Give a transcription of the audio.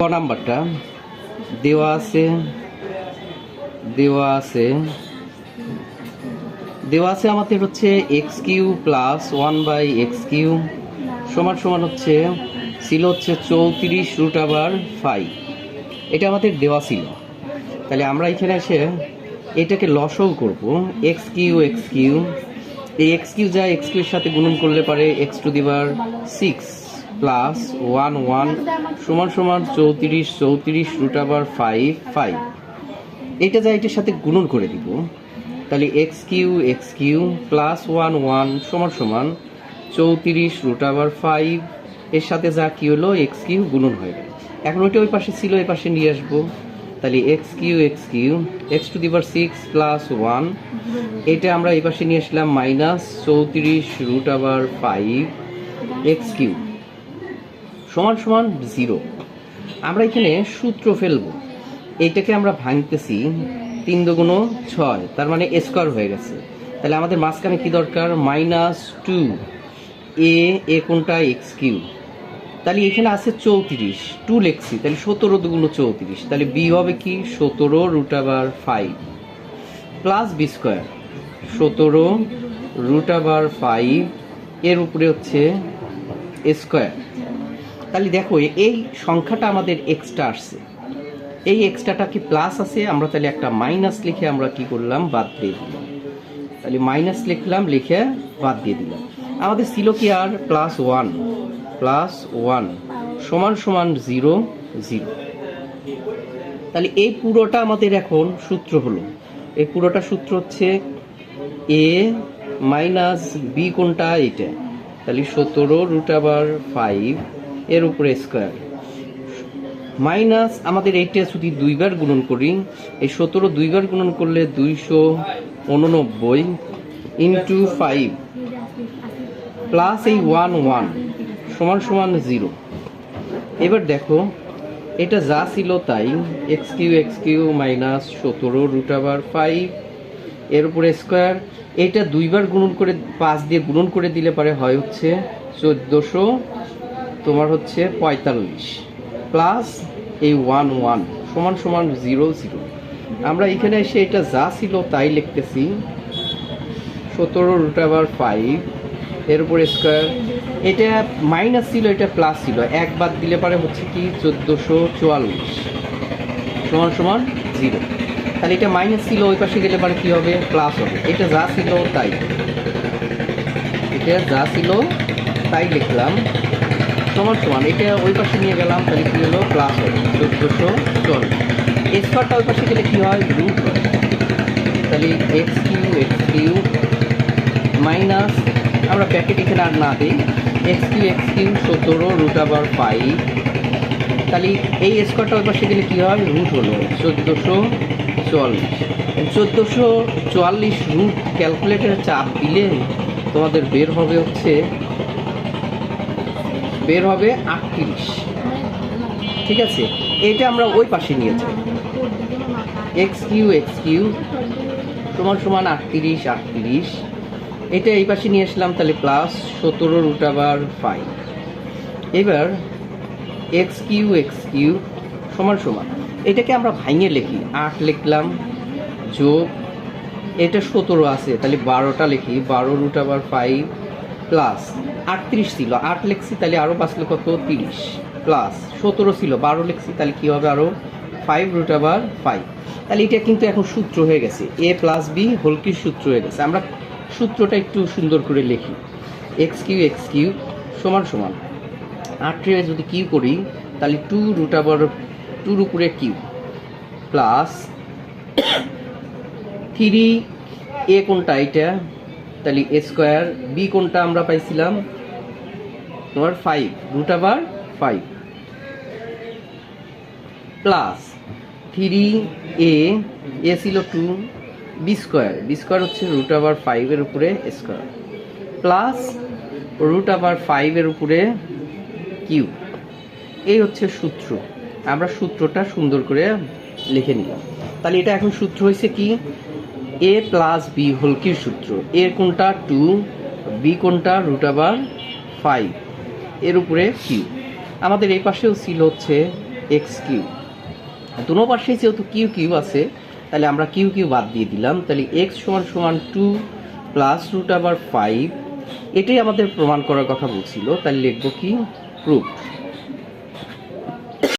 ক নাম্বারটা? দেওয়া আছে দেওয়া আছে। দেওয়া আছে আমাদের হচ্ছে X Q plus one by X Q সমান সমান হচ্ছে, ছিল হচ্ছে চৌত্রিশ রুট আবার ফাইভ। এটা আমাদের দেওয়া ছিল। তাহলে আমরা এখানে এসে এটাকে লসও করব। এক্স কিউ এক্স কিউ এই এক্স কিউ যা এক্স কিউর সাথে গুণন করলে পারে এক্স টু দিবার সিক্স প্লাস ওয়ান ওয়ান সমান সমান চৌত্রিশ চৌত্রিশ রুট আবার ফাইভ ফাইভ এটা যা এটার সাথে গুণন করে দিব, তাহলে X Q X Q plus one one সমান সমান চৌত্রিশ রুট আবার ফাইভ এর সাথে যা কি হলো এক্স কিউ গুণন হয়ে গেল। এখন ওইটা ওই পাশে ছিল, ওই পাশে নিয়ে আসব। তাহলে X Q X Q X two দিবার সিক্স প্লাস ওয়ান এটা আমরা এই পাশে নিয়ে আসলাম মাইনাস চৌত্রিশ রুট আবার ফাইভ এক্স কিউ। সমান সমান জিরো। আমরা এখানে সূত্র ফেলব। এইটাকে আমরা ভাঙতেছি তিন দুগুণ ছয়, তার মানে স্কোয়ার হয়ে গেছে। তাহলে আমাদের মাঝখানে কি দরকার? মাইনাস টু, এ এ কোনটা? এক্স কিউ তাহলে এখানে আছে চৌত্রিশ, টু লিখছি, তাহলে সতেরো দুগুণ চৌত্রিশ। তাহলে বি হবে কি? সতেরো রুট আবার ফাইভ। প্লাস বি স্কোয়ার, সতেরো রুট আবার ফাইভ, এর উপরে হচ্ছে স্কোয়ার। তাহলে দেখো, এই সংখ্যাটা আমাদের এক্সট্রা আসছে। এই এক্সট্রাটা কি প্লাস আছে? আমরা তাহলে একটা মাইনাস লিখে আমরা কি করলাম? বাদ দিয়ে দিলাম। তাহলে মাইনাস লিখলাম, লিখে বাদ দিয়ে দিলাম। আমাদের ছিল কি আর? প্লাস ওয়ান প্লাস ওয়ান সমান সমান জিরো জিরো তাহলে এই পুরোটা আমাদের এখন সূত্র হলো। এই পুরোটা সূত্র হচ্ছে এ মাইনাস বি কোনটা? এটা তাহলে সতেরো রুট আবার ফাইভ এর উপরে স্কোয়ার মাইনাস আমাদের এইটা যদি দুইবার গুণন করি, এই সতেরো দুইবার গুণন করলে দুইশো উননব্বই ইন্টু ফাইভ প্লাস এই ওয়ান ওয়ান সমান সমান জিরো এবার দেখো, এটা যা ছিল তাই X Q X Q minus সতেরো রুট আবার ফাইভ এর উপরে স্কোয়ার এটা দুইবার গুণন করে, পাঁচ দিয়ে গুণন করে দিলে পারে হয় হচ্ছে চোদ্দোশো তোমার হচ্ছে পঁয়তাল্লিশ প্লাস এই ওয়ান ওয়ান সমান সমান জিরো জিরো আমরা এখানে এসে এটা যা ছিল তাই লিখতেছি। সতেরো রুট আবার ফাইভ এর উপরে স্কোয়ার এটা মাইনাস ছিল, এটা প্লাস ছিল। এক বাদ দিলে পারে হচ্ছে কি চোদ্দোশো চুয়াল্লিশ। সমান সমান জিরো তাহলে এটা মাইনাস ছিল, ওই পাশে গেলে পারে কি হবে? প্লাস হবে। এটা যা ছিল তাই। এটা যা ছিল তাই লিখলাম। সমান সমান এটা ওই পাশে নিয়ে গেলাম, তাহলে কি হলো? প্লাস চোদ্দোশো চল্লিশ স্কোয়ারটা ওই পাশে গেলে কী হয়? রুট হয়। তাহলে X Q X Q minus আমরা প্যাকেট এখানে আর না দিই। এক্স কিউ এক্স কিউ, সতেরো রুট আবার ফাইভ তাহলে এই স্কোয়ারটা ওই পাশে গেলে কী হয়? রুট হলো। চোদ্দোশো চুয়াল্লিশ। চোদ্দোশো চুয়াল্লিশ রুট ক্যালকুলেটারে চাপ দিলে তোমাদের বের হবে হচ্ছে বের হবে আটত্রিশ। ঠিক আছে? এটা আমরা ওই পাশে নিয়েছি। এক্স কিউ এক্স কিউ সমান সমান আটত্রিশ আটত্রিশ। এটা এই পাশে নিয়ে আসলাম, তাহলে প্লাস সতেরো রুট আবার ফাইভ এবার এক্স কিউ এক্স কিউ সমান সমান। এটাকে আমরা ভাঙে লিখি। আট লিখলাম, যোগ, এটা সতেরো আছে, তাহলে বারোটা লিখি। বারো রুট আবার ফাইভ প্লাস আটত্রিশ ছিল, আট লেখছি তাহলে আরও বাঁচলো কত তিরিশ প্লাস সতেরো ছিল, বারো লেখছি তাহলে কী হবে আরও ফাইভ রুট আবার ফাইভ তাহলে এটা কিন্তু এখন সূত্র হয়ে গেছে। এ প্লাস বি হোলকির সূত্র হয়ে গেছে। আমরা সূত্রটা একটু সুন্দর করে লিখি। এক্স কিউ এক্স কিউ সমান সমান। আটে যদি কিউ করি, তাহলে টু রুট আবার টুর উপরে কিউ প্লাস থ্রি এ কোনটা? এটা তাহলে এ স্কোয়ার বি কোনটা আমরা পাইছিলাম? তোমার ফাইভ রুট আবার five plus three A A ছিল two B square B square হচ্ছে রুট আবার ফাইভের উপরে স্কোয়ার প্লাস রুট আবার ফাইভের উপরে কিউ এই হচ্ছে সূত্র। আমরা সূত্রটা সুন্দর করে লিখে নিলাম। তাহলে এটা এখন সূত্র হয়েছে কি? A plus B whole Q সূত্র। এ কোনটা? টু বি কোনটা? রুট আবার ফাইভ এর উপরে কিউ আমাদের এই পাশেও ছিল হচ্ছে এক্স কিউ দুনো পাশে যেহেতু কিউ কিউ আছে, তাহলে আমরা কিউ কিউ বাদ দিয়ে দিলাম। তাহলে এক্স সমান সমান টু প্লাস রুট আবার ফাইভ এটাই আমাদের প্রমাণ করার কথা বলছিল। তাহলে লিখব কি? প্রুফ